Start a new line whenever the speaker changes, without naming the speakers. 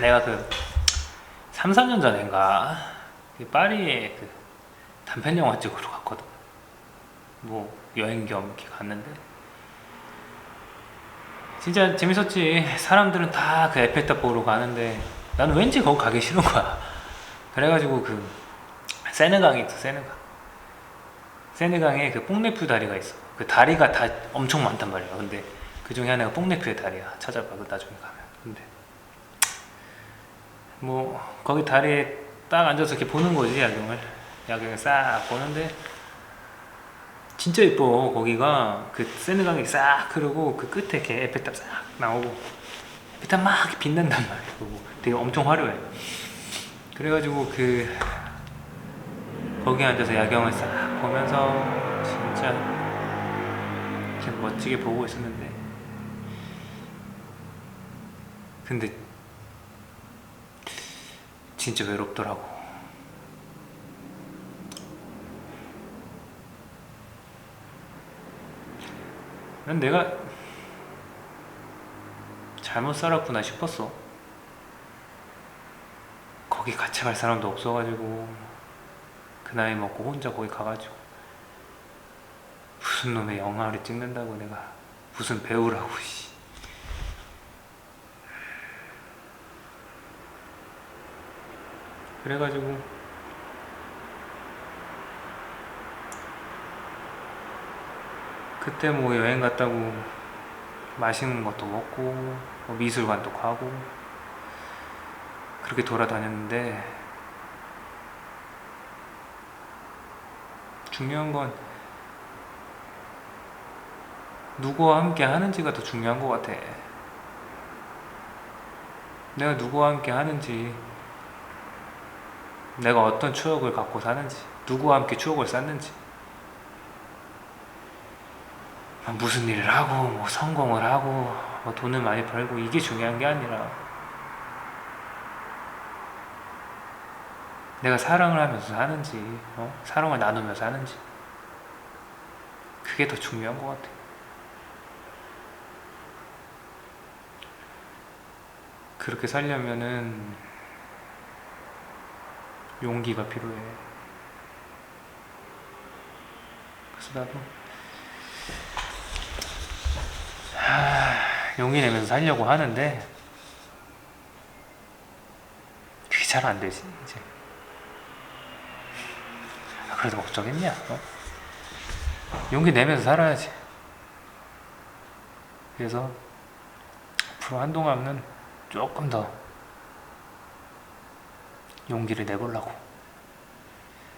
내가 그 3, 4년 전인가 그 파리에 그 단편 영화 찍으러 갔거든. 뭐 여행 겸 이렇게 갔는데 진짜 재밌었지. 사람들은 다 그 에펠탑 보러 가는데 나는 왠지 거기 가기 싫은 거야. 그래가지고 그 세느강이 있어 세느강. 세느강에 그 뽕네프 다리가 있어. 그 다리가 다 엄청 많단 말이야. 근데 그 중에 하나가 뽕네프의 다리야. 찾아봐. 그 나중에 가면. 근데 뭐 거기 다리에 딱 앉아서 이렇게 보는 거지 야경을. 야경을 싹 보는데 진짜 이뻐 거기가 그 세느강이 싹 흐르고 그 끝에 이렇게 에펠탑 싹 나오고 에펠탑 막 빛난단 말이야. 되게 엄청 화려해. 그래가지고 그 거기 앉아서 야경을 싹 보면서 진짜 이렇게 멋지게 보고 있었는데 근데 진짜 외롭더라고 난 내가 잘못 살았구나 싶었어 거기 같이 갈 사람도 없어가지고 그 나이 먹고 혼자 거기 가가지고 무슨 놈의 영화를 찍는다고 내가 무슨 배우라고 씨. 그래가지고 그때 뭐 여행 갔다고 맛있는 것도 먹고 뭐 미술관도 가고 그렇게 돌아다녔는데 중요한 건 누구와 함께 하는지가 더 중요한 것 같아. 내가 누구와 함께 하는지, 내가 어떤 추억을 갖고 사는지, 누구와 함께 추억을 쌓는지, 뭐 무슨 일을 하고, 뭐 성공을 하고, 뭐 돈을 많이 벌고, 이게 중요한 게 아니라, 내가 사랑을 하면서 사는지, 어? 사랑을 나누면서 사는지, 그게 더 중요한 것 같아. 그렇게 살려면은 용기가 필요해. 그래서 나도 하, 용기 내면서 살려고 하는데 그게 잘 안 되지 이제. 아, 그래도 어쩌겠냐? 어? 용기 내면서 살아야지. 그래서 앞으로 한동안은 조금 더 용기를 내보려고.